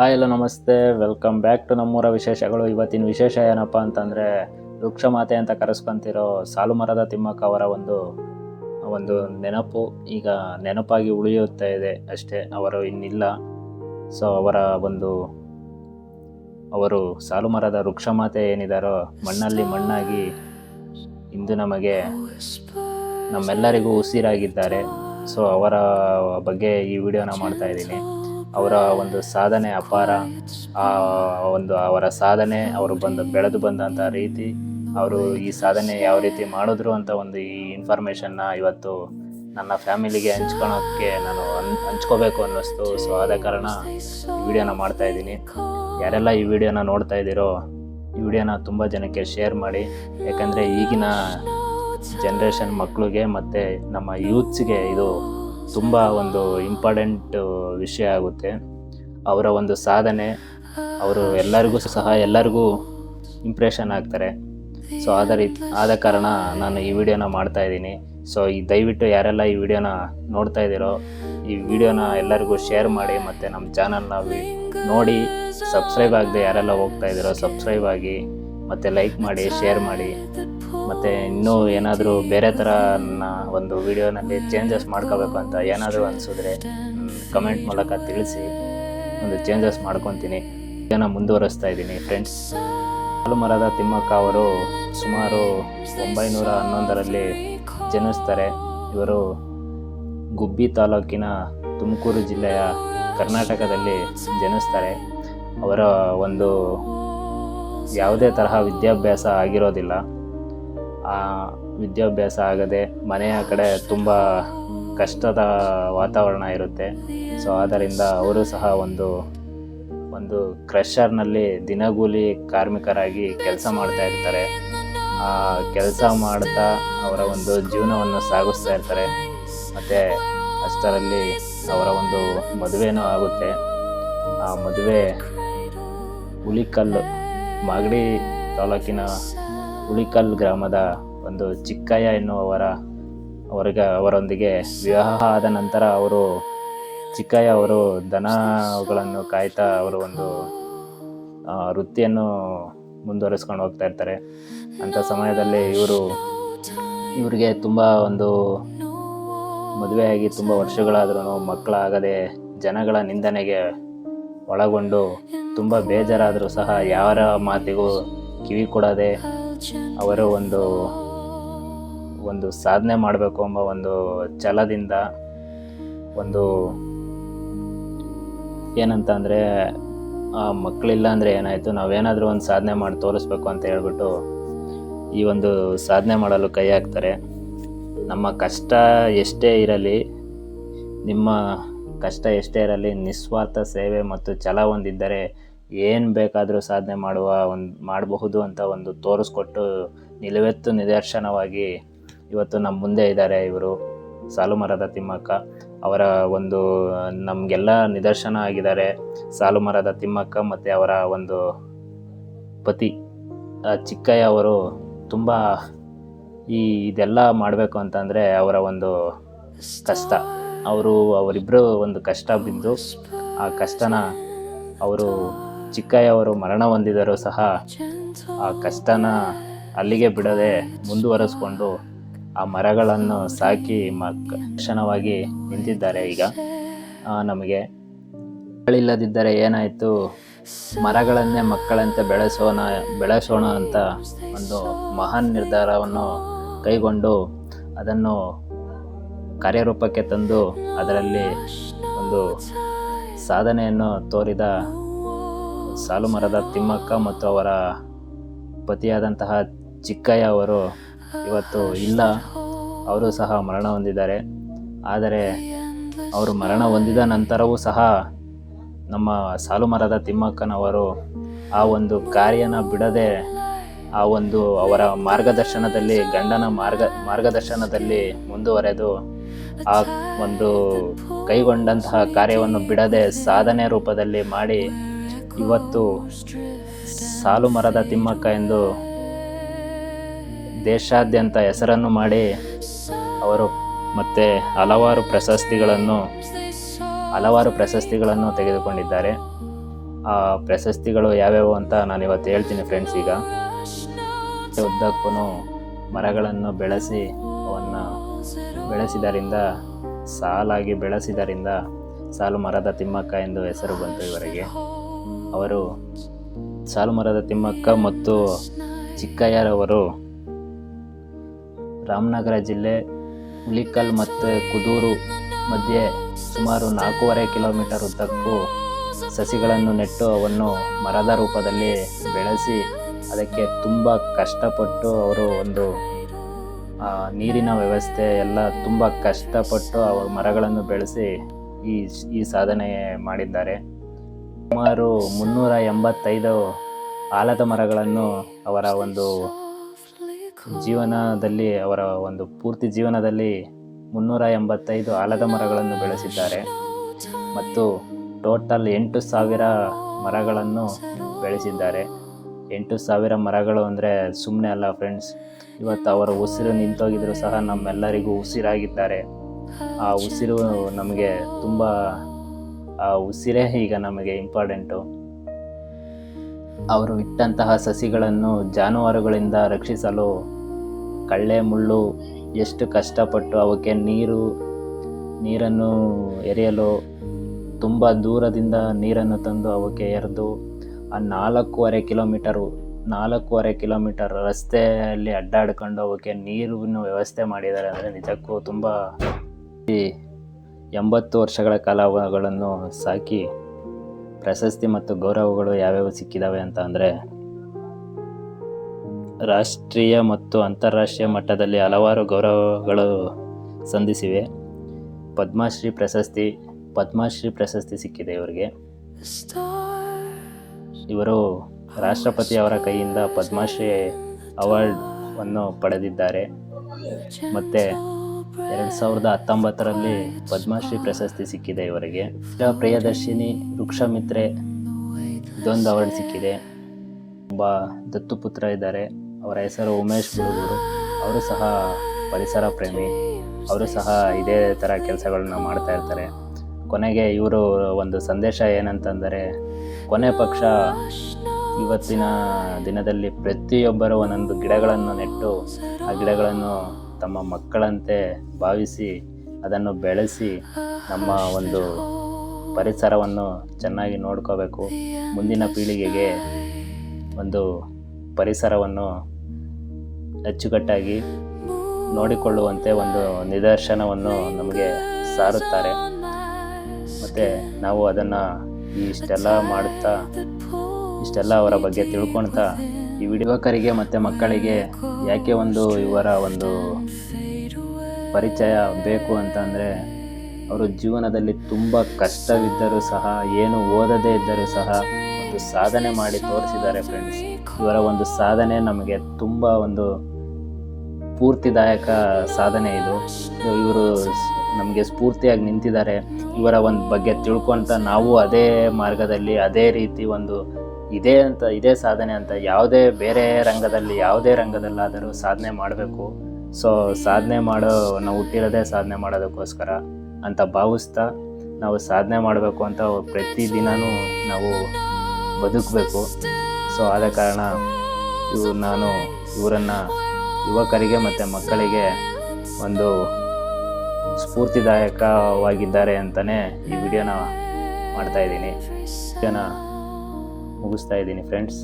Hi ಎಲ್ಲ ನಮಸ್ತೆ. Welcome back to ನಮ್ಮೂರ ವಿಶೇಷಗಳು. ಇವತ್ತಿನ ವಿಶೇಷ ಏನಪ್ಪ ಅಂತಂದರೆ ವೃಕ್ಷ ಮಾತೆ ಅಂತ ಕರೆಸ್ಕೊಂತಿರೋ ಸಾಲು ಮರದ ತಿಮ್ಮಕ್ಕ ಅವರ ಒಂದು ಒಂದು ನೆನಪು. ಈಗ ನೆನಪಾಗಿ ಉಳಿಯುತ್ತಾ ಇದೆ ಅಷ್ಟೇ. ಅವರು ಇನ್ನಿಲ್ಲ. ಸೊ ಅವರ ಒಂದು, ಅವರು ಸಾಲು ಮರದ ವೃಕ್ಷ ಮಾತೆ ಏನಿದಾರೋ, ಮಣ್ಣಲ್ಲಿ ಮಣ್ಣಾಗಿ ಇಂದು ನಮಗೆ ನಮ್ಮೆಲ್ಲರಿಗೂ ಉಸಿರಾಗಿದ್ದಾರೆ. ಸೊ ಅವರ ಬಗ್ಗೆ ಈ ವಿಡಿಯೋನ ಮಾಡ್ತಾ ಇದ್ದೀನಿ. ಅವರ ಒಂದು ಸಾಧನೆ ಅಪಾರ. ಆ, ಒಂದು ಅವರ ಸಾಧನೆ, ಅವರು ಬಂದು ಬೆಳೆದು ಬಂದಂಥ ರೀತಿ ಅವರು ಈ ಸಾಧನೆ ಯಾವ ರೀತಿ ಮಾಡಿದ್ರು ಅಂತ ಒಂದು ಈ ಇನ್ಫಾರ್ಮೇಷನ್ನ ಇವತ್ತು ನನ್ನ ಫ್ಯಾಮಿಲಿಗೆ ಹಂಚ್ಕೊಳೋಕ್ಕೆ ನಾನು ಹನ್ ಹಂಚ್ಕೋಬೇಕು ಅನ್ನಿಸ್ತು ಸೊ ಆದ ಕಾರಣ ಈ ವಿಡಿಯೋನ ಮಾಡ್ತಾ ಇದ್ದೀನಿ. ಯಾರೆಲ್ಲ ಈ ವಿಡಿಯೋನ ನೋಡ್ತಾ ಇದ್ದೀರೋ, ಈ ವಿಡಿಯೋನ ತುಂಬ ಜನಕ್ಕೆ ಶೇರ್ ಮಾಡಿ. ಯಾಕಂದರೆ ಈಗಿನ ಜನ್ರೇಷನ್ ಮಕ್ಕಳಿಗೆ ಮತ್ತು ನಮ್ಮ ಯೂತ್ಸ್ಗೆ ಇದು ತುಂಬ ಒಂದು ಇಂಪಾರ್ಟೆಂಟ್ ವಿಷಯ ಆಗುತ್ತೆ. ಅವರ ಒಂದು ಸಾಧನೆ, ಅವರು ಎಲ್ಲರಿಗೂ ಸಹ ಎಲ್ಲರಿಗೂ ಇಂಪ್ರೆಷನ್ ಆಗ್ತಾರೆ. ಸೊ ಆದ ರೀತಿ, ಆದ ಕಾರಣ ನಾನು ಈ ವಿಡಿಯೋನ ಮಾಡ್ತಾ ಇದ್ದೀನಿ. ಸೊ ಈ ದಯವಿಟ್ಟು ಯಾರೆಲ್ಲ ಈ ವಿಡಿಯೋನ ನೋಡ್ತಾ ಇದ್ದೀರೋ, ಈ ವಿಡಿಯೋನ ಎಲ್ಲರಿಗೂ ಶೇರ್ ಮಾಡಿ ಮತ್ತು ನಮ್ಮ ಚಾನಲ್ನ ನೋಡಿ ಸಬ್ಸ್ಕ್ರೈಬ್ ಆಗದೆ ಯಾರೆಲ್ಲ ಹೋಗ್ತಾ ಇದ್ದೀರೋ ಸಬ್ಸ್ಕ್ರೈಬ್ ಆಗಿ ಮತ್ತು ಲೈಕ್ ಮಾಡಿ ಶೇರ್ ಮಾಡಿ. ಮತ್ತು ಇನ್ನೂ ಏನಾದರೂ ಬೇರೆ ಥರ ಒಂದು ವಿಡಿಯೋನಲ್ಲಿ ಚೇಂಜಸ್ ಮಾಡ್ಕೋಬೇಕು ಅಂತ ಏನಾದರೂ ಅನಿಸಿದ್ರೆ ಕಮೆಂಟ್ ಮೂಲಕ ತಿಳಿಸಿ. ಒಂದು ಚೇಂಜಸ್ ಮಾಡ್ಕೊತೀನಿ. ಇದನ್ನು ಮುಂದುವರಿಸ್ತಾ ಇದ್ದೀನಿ ಫ್ರೆಂಡ್ಸ್ ಹಾಲು ಮರದ ತಿಮ್ಮಕ್ಕ ಅವರು ಸುಮಾರು ಒಂಬೈನೂರ ಹನ್ನೊಂದರಲ್ಲಿ ಜನಿಸ್ತಾರೆ. ಇವರು ಗುಬ್ಬಿ ತಾಲೂಕಿನ ತುಮಕೂರು ಜಿಲ್ಲೆಯ ಕರ್ನಾಟಕದಲ್ಲಿ ಜನಿಸ್ತಾರೆ. ಅವರ ಒಂದು ಯಾವುದೇ ತರಹ ವಿದ್ಯಾಭ್ಯಾಸ ಆಗಿರೋದಿಲ್ಲ. ವಿದ್ಯಾಭ್ಯಾಸ ಆಗದೆ ಮನೆಯ ಕಡೆ ತುಂಬ ಕಷ್ಟದ ವಾತಾವರಣ ಇರುತ್ತೆ. ಸೊ ಆದ್ದರಿಂದ ಅವರು ಸಹ ಒಂದು ಒಂದು ಕ್ರಷರ್ನಲ್ಲಿ ದಿನಗೂಲಿ ಕಾರ್ಮಿಕರಾಗಿ ಕೆಲಸ ಮಾಡ್ತಾ ಇರ್ತಾರೆ. ಆ ಕೆಲಸ ಮಾಡ್ತಾ ಅವರ ಒಂದು ಜೀವನವನ್ನು ಸಾಗಿಸ್ತಾ ಇರ್ತಾರೆ. ಮತ್ತು ಅಷ್ಟರಲ್ಲಿ ಅವರ ಒಂದು ಮದುವೆನೂ ಆಗುತ್ತೆ. ಆ ಮದುವೆ ಹುಲಿಕಲ್ಲು ಮಾಗಡಿ ತಾಲೂಕಿನ ಹುಲಿಕಲ್ ಗ್ರಾಮದ ಒಂದು ಚಿಕ್ಕಯ್ಯ ಎನ್ನುವವರ, ಅವರಿಗೆ, ಅವರೊಂದಿಗೆ ವಿವಾಹ ಆದ ನಂತರ ಅವರು ಚಿಕ್ಕಯ್ಯ ಅವರು ದನಗಳನ್ನು ಕಾಯ್ತಾ ಅವರು ಒಂದು ವೃತ್ತಿಯನ್ನು ಮುಂದುವರಿಸ್ಕೊಂಡು ಹೋಗ್ತಾ ಇರ್ತಾರೆ. ಅಂಥ ಸಮಯದಲ್ಲಿ ಇವರು, ಇವರಿಗೆ ತುಂಬ ಒಂದು ಮದುವೆಯಾಗಿ ತುಂಬ ವರ್ಷಗಳಾದ್ರೂ ಮಕ್ಕಳಾಗದೆ ಜನಗಳ ನಿಂದನೆಗೆ ಒಳಗೊಂಡು ತುಂಬ ಬೇಜಾರಾದರೂ ಸಹ ಯಾರ ಮಾತಿಗೂ ಕಿವಿ ಕೊಡದೆ ಅವರು ಒಂದು ಒಂದು ಸಾಧನೆ ಮಾಡಬೇಕು ಎಂಬ ಒಂದು ಛಲದಿಂದ, ಒಂದು ಏನಂತ ಅಂದರೆ, ಆ ಮಕ್ಕಳಿಲ್ಲ ಅಂದರೆ ಏನಾಯಿತು? ನಾವೇನಾದರೂ ಒಂದು ಸಾಧನೆ ಮಾಡಿ ತೋರಿಸ್ಬೇಕು ಅಂತ ಹೇಳ್ಬಿಟ್ಟು ಈ ಒಂದು ಸಾಧನೆ ಮಾಡಲು ಕೈ ಹಾಕ್ತಾರೆ. ನಮ್ಮ ಕಷ್ಟ ಎಷ್ಟೇ ಇರಲಿ, ನಿಮ್ಮ ಕಷ್ಟ ಎಷ್ಟೇ ಇರಲಿ, ನಿಸ್ವಾರ್ಥ ಸೇವೆ ಮತ್ತು ಛಲ ಹೊಂದಿದ್ದರೆ ಏನು ಬೇಕಾದರೂ ಸಾಧನೆ ಮಾಡುವ ಒಂದು, ಮಾಡಬಹುದು ಅಂತ ಒಂದು ತೋರಿಸ್ಕೊಟ್ಟು ನಿಲುವೆತ್ತು ನಿದರ್ಶನವಾಗಿ ಇವತ್ತು ನಮ್ಮ ಮುಂದೆ ಇದ್ದಾರೆ ಇವರು ಸಾಲು ಮರದ ತಿಮ್ಮಕ್ಕ. ಅವರ ಒಂದು ನಮಗೆಲ್ಲ ನಿದರ್ಶನ ಆಗಿದ್ದಾರೆ. ಸಾಲು ಮರದ ತಿಮ್ಮಕ್ಕ ಮತ್ತು ಅವರ ಒಂದು ಪತಿ ಚಿಕ್ಕಯ್ಯ ಅವರು ತುಂಬ ಈ ಇದೆಲ್ಲ ಮಾಡಬೇಕು ಅಂತಂದರೆ ಅವರ ಒಂದು ಕಷ್ಟ. ಅವರು ಅವರಿಬ್ಬರು ಒಂದು ಕಷ್ಟ ಬಿದ್ದು ಆ ಕಷ್ಟನ ಅವರು, ಚಿಕ್ಕಯ್ಯ ಅವರು ಮರಣ ಹೊಂದಿದರೂ ಸಹ ಆ ಕಷ್ಟನ ಅಲ್ಲಿಗೆ ಬಿಡದೆ ಮುಂದುವರಿಸ್ಕೊಂಡು ಆ ಮರಗಳನ್ನು ಸಾಕಿ ಮಕ್, ಕ್ಷಣವಾಗಿ ನಿಂತಿದ್ದಾರೆ ಈಗ. ನಮಗೆ ಮಕ್ಕಳಿಲ್ಲದಿದ್ದರೆ ಏನಾಯಿತು? ಮರಗಳನ್ನೇ ಮಕ್ಕಳಂತೆ ಬೆಳೆಸೋಣ ಬೆಳೆಸೋಣ ಅಂತ ಒಂದು ಮಹಾನ್ ನಿರ್ಧಾರವನ್ನು ಕೈಗೊಂಡು ಅದನ್ನು ಕಾರ್ಯರೂಪಕ್ಕೆ ತಂದು ಅದರಲ್ಲಿ ಒಂದು ಸಾಧನೆಯನ್ನು ತೋರಿದ ಸಾಲು ಮರದ ತಿಮ್ಮಕ್ಕ ಮತ್ತು ಅವರ ಪತಿಯಾದಂತಹ ಚಿಕ್ಕಯ್ಯ ಅವರು ಇವತ್ತು ಇಲ್ಲ. ಅವರು ಸಹ ಮರಣ ಹೊಂದಿದ್ದಾರೆ. ಆದರೆ ಅವರು ಮರಣ ಹೊಂದಿದ ನಂತರವೂ ಸಹ ನಮ್ಮ ಸಾಲು ಮರದ ತಿಮ್ಮಕ್ಕನವರು ಆ ಒಂದು ಕಾರ್ಯನ ಬಿಡದೆ, ಆ ಒಂದು ಅವರ ಮಾರ್ಗದರ್ಶನದಲ್ಲಿ, ಗಂಡನ ಮಾರ್ಗ, ಮಾರ್ಗದರ್ಶನದಲ್ಲಿ ಮುಂದುವರೆದು ಆ ಒಂದು ಕೈಗೊಂಡಂತಹ ಕಾರ್ಯವನ್ನು ಬಿಡದೆ ಸಾಧನೆ ರೂಪದಲ್ಲಿ ಮಾಡಿ ಇವತ್ತು ಸಾಲು ಮರದ ತಿಮ್ಮಕ್ಕ ಎಂದು ದೇಶಾದ್ಯಂತ ಹೆಸರನ್ನು ಮಾಡಿ ಅವರು ಮತ್ತೆ ಹಲವಾರು ಪ್ರಶಸ್ತಿಗಳನ್ನು ಹಲವಾರು ಪ್ರಶಸ್ತಿಗಳನ್ನು ತೆಗೆದುಕೊಂಡಿದ್ದಾರೆ. ಆ ಪ್ರಶಸ್ತಿಗಳು ಯಾವ್ಯಾವು ಅಂತ ನಾನು ಇವತ್ತು ಹೇಳ್ತೀನಿ ಫ್ರೆಂಡ್ಸ್ ಈಗ. ಉದ್ದಕ್ಕೂ ಮರಗಳನ್ನು ಬೆಳೆಸಿ ಅವನ್ನು ಬೆಳೆಸಿದರಿಂದ, ಸಾಲಾಗಿ ಬೆಳೆಸಿದರಿಂದ ಸಾಲು ಮರದ ತಿಮ್ಮಕ್ಕ ಎಂದು ಹೆಸರು ಬಂತು ಇವರಿಗೆ. ಅವರು ಸಾಲು ಮರದ ತಿಮ್ಮಕ್ಕ ಮತ್ತು ಚಿಕ್ಕಯ್ಯರವರು ರಾಮನಗರ ಜಿಲ್ಲೆ ಹುಲಿಕಲ್ ಮತ್ತು ಕುದೂರು ಮಧ್ಯೆ ಸುಮಾರು ನಾಲ್ಕೂವರೆ ಕಿಲೋಮೀಟರ್ ಉದ್ದಕ್ಕೂ ಸಸಿಗಳನ್ನು ನೆಟ್ಟು ಅವನ್ನು ಮರದ ರೂಪದಲ್ಲಿ ಬೆಳೆಸಿ ಅದಕ್ಕೆ ತುಂಬ ಕಷ್ಟಪಟ್ಟು ಅವರು ಒಂದು ನೀರಿನ ವ್ಯವಸ್ಥೆ ಎಲ್ಲ ತುಂಬ ಕಷ್ಟಪಟ್ಟು ಅವರು ಮರಗಳನ್ನು ಬೆಳೆಸಿ ಈ ಈ ಸಾಧನೆ ಮಾಡಿದ್ದಾರೆ. ಸುಮಾರು ಮುನ್ನೂರ ಎಂಬತ್ತೈದು ಆಲದ ಮರಗಳನ್ನು ಅವರ ಒಂದು ಜೀವನದಲ್ಲಿ, ಅವರ ಒಂದು ಪೂರ್ತಿ ಜೀವನದಲ್ಲಿ ಮುನ್ನೂರ ಎಂಬತ್ತೈದು ಆಲದ ಮರಗಳನ್ನು ಬೆಳೆಸಿದ್ದಾರೆ. ಮತ್ತು ಟೋಟಲ್ ಎಂಟು ಸಾವಿರ ಮರಗಳನ್ನು ಬೆಳೆಸಿದ್ದಾರೆ. ಎಂಟು ಸಾವಿರ ಮರಗಳು ಅಂದರೆ ಸುಮ್ಮನೆ ಅಲ್ಲ ಫ್ರೆಂಡ್ಸ್ ಇವತ್ತು ಅವರ ಉಸಿರು ನಿಂತೋಗಿದ್ರು ಸಹ ನಮ್ಮೆಲ್ಲರಿಗೂ ಉಸಿರಾಗಿದ್ದಾರೆ. ಆ ಉಸಿರು ನಮಗೆ ತುಂಬ, ಆ ಉಸಿರೇ ಈಗ ನಮಗೆ ಇಂಪಾರ್ಟೆಂಟು ಅವರು ಇಟ್ಟಂತಹ ಸಸಿಗಳನ್ನು ಜಾನುವಾರುಗಳಿಂದ ರಕ್ಷಿಸಲು ಕಳ್ಳೆ ಮುಳ್ಳು ಎಷ್ಟು ಕಷ್ಟಪಟ್ಟು ಅವಕ್ಕೆ ನೀರು, ನೀರನ್ನು ಎರೆಯಲು ತುಂಬ ದೂರದಿಂದ ನೀರನ್ನು ತಂದು ಅವಕ್ಕೆ ಎರೆದು ಆ ನಾಲ್ಕೂವರೆ ಕಿಲೋಮೀಟರು, ನಾಲ್ಕೂವರೆ ಕಿಲೋಮೀಟರ್ ರಸ್ತೆಯಲ್ಲಿ ಅಡ್ಡಾಡ್ಕೊಂಡು ಅವಕ್ಕೆ ನೀರಿನ ವ್ಯವಸ್ಥೆ ಮಾಡಿದ್ದಾರೆ ಅಂದರೆ ನಿಜಕ್ಕೂ ತುಂಬ ಎಂಬತ್ತು ವರ್ಷಗಳ ಕಾಲಗಳನ್ನು ಸಾಕಿ ಪ್ರಶಸ್ತಿ ಮತ್ತು ಗೌರವಗಳು ಯಾವ್ಯಾವ ಸಿಕ್ಕಿದಾವೆ ಅಂತ ಅಂದರೆ, ರಾಷ್ಟ್ರೀಯ ಮತ್ತು ಅಂತಾರಾಷ್ಟ್ರೀಯ ಮಟ್ಟದಲ್ಲಿ ಹಲವಾರು ಗೌರವಗಳು ಸಂಧಿಸಿವೆ. ಪದ್ಮಶ್ರೀ ಪ್ರಶಸ್ತಿ ಪದ್ಮಶ್ರೀ ಪ್ರಶಸ್ತಿ ಸಿಕ್ಕಿದೆ ಇವರಿಗೆ. ಇವರು ರಾಷ್ಟ್ರಪತಿ ಅವರ ಕೈಯಿಂದ ಪದ್ಮಶ್ರೀ ಅವಾರ್ಡ್ ಅನ್ನು ಪಡೆದಿದ್ದಾರೆ. ಮತ್ತು ಎರಡು ಸಾವಿರದ ಹತ್ತೊಂಬತ್ತರಲ್ಲಿ ಪದ್ಮಶ್ರೀ ಪ್ರಶಸ್ತಿ ಸಿಕ್ಕಿದೆ ಇವರಿಗೆ. ಪ್ರಿಯದರ್ಶಿನಿ, ವೃಕ್ಷಮಿತ್ರೆ, ಇದೊಂದು ಅವಾರ್ಡ್ ಸಿಕ್ಕಿದೆ. ಒಬ್ಬ ದತ್ತುಪುತ್ರ ಇದ್ದಾರೆ. ಅವರ ಹೆಸರು ಉಮೇಶ್ ಗುರುಗುರು ಅವರು ಸಹ ಪರಿಸರ ಪ್ರೇಮಿ. ಅವರು ಸಹ ಇದೇ ಥರ ಕೆಲಸಗಳನ್ನ ಮಾಡ್ತಾ ಇರ್ತಾರೆ. ಕೊನೆಗೆ ಇವರು ಒಂದು ಸಂದೇಶ ಏನಂತಂದರೆ, ಕೊನೆ ಪಕ್ಷ ಇವತ್ತಿನ ದಿನದಲ್ಲಿ ಪ್ರತಿಯೊಬ್ಬರು ಒಂದೊಂದು ಗಿಡಗಳನ್ನು ನೆಟ್ಟು ಆ ಗಿಡಗಳನ್ನು ತಮ್ಮ ಮಕ್ಕಳಂತೆ ಭಾವಿಸಿ ಅದನ್ನು ಬೆಳೆಸಿ ನಮ್ಮ ಒಂದು ಪರಿಸರವನ್ನು ಚೆನ್ನಾಗಿ ನೋಡ್ಕೋಬೇಕು. ಮುಂದಿನ ಪೀಳಿಗೆಗೆ ಒಂದು ಪರಿಸರವನ್ನು ಅಚ್ಚುಕಟ್ಟಾಗಿ ನೋಡಿಕೊಳ್ಳುವಂತೆ ಒಂದು ನಿದರ್ಶನವನ್ನು ನಮಗೆ ಸಾರುತ್ತಾರೆ. ಮತ್ತು ನಾವು ಅದನ್ನು ಇಷ್ಟೆಲ್ಲ ಮಾಡುತ್ತಾ, ಇಷ್ಟೆಲ್ಲ ಅವರ ಬಗ್ಗೆ ತಿಳ್ಕೊಳ್ತಾ, ಈ ಯುವಕರಿಗೆ ಮತ್ತು ಮಕ್ಕಳಿಗೆ ಯಾಕೆ ಒಂದು ಇವರ ಒಂದು ಪರಿಚಯ ಬೇಕು ಅಂತಂದರೆ ಅವರು ಜೀವನದಲ್ಲಿ ತುಂಬ ಕಷ್ಟವಿದ್ದರೂ ಸಹ, ಏನು ಓದದೇ ಇದ್ದರೂ ಸಹ ಒಂದು ಸಾಧನೆ ಮಾಡಿ ತೋರಿಸಿದ್ದಾರೆ ಫ್ರೆಂಡ್ಸ್ ಇವರ ಒಂದು ಸಾಧನೆ ನಮಗೆ ತುಂಬ ಒಂದು ಸ್ಫೂರ್ತಿದಾಯಕ ಸಾಧನೆ ಇದು. ಇವರು ನಮಗೆ ಸ್ಫೂರ್ತಿಯಾಗಿ ನಿಂತಿದ್ದಾರೆ. ಇವರ ಒಂದು ಬಗ್ಗೆ ತಿಳ್ಕೊತ ನಾವು ಅದೇ ಮಾರ್ಗದಲ್ಲಿ, ಅದೇ ರೀತಿ ಒಂದು ಇದೇ ಅಂತ, ಇದೇ ಸಾಧನೆ ಅಂತ ಯಾವುದೇ ಬೇರೆ ರಂಗದಲ್ಲಿ, ಯಾವುದೇ ರಂಗದಲ್ಲಾದರೂ ಸಾಧನೆ ಮಾಡಬೇಕು. ಸೊ ಸಾಧನೆ ಮಾಡೋ, ನಾವು ಹುಟ್ಟಿರೋದೇ ಸಾಧನೆ ಮಾಡೋದಕ್ಕೋಸ್ಕರ ಅಂತ ಭಾವಿಸ್ತಾ ನಾವು ಸಾಧನೆ ಮಾಡಬೇಕು ಅಂತ ಪ್ರತಿದಿನವೂ ನಾವು ಬದುಕಬೇಕು. ಸೊ ಆದ ಕಾರಣ ಇವು ನಾನು ಇವರನ್ನು ಯುವಕರಿಗೆ ಮತ್ತು ಮಕ್ಕಳಿಗೆ ಒಂದು ಸ್ಫೂರ್ತಿದಾಯಕವಾಗಿದ್ದಾರೆ ಅಂತಲೇ ಈ ವಿಡಿಯೋನ ಮಾಡ್ತಾಯಿದ್ದೀನಿ ವಿಡಿಯೋನ ಮುಗಿಸ್ತಾ ಇದ್ದೀನಿ ಫ್ರೆಂಡ್ಸ್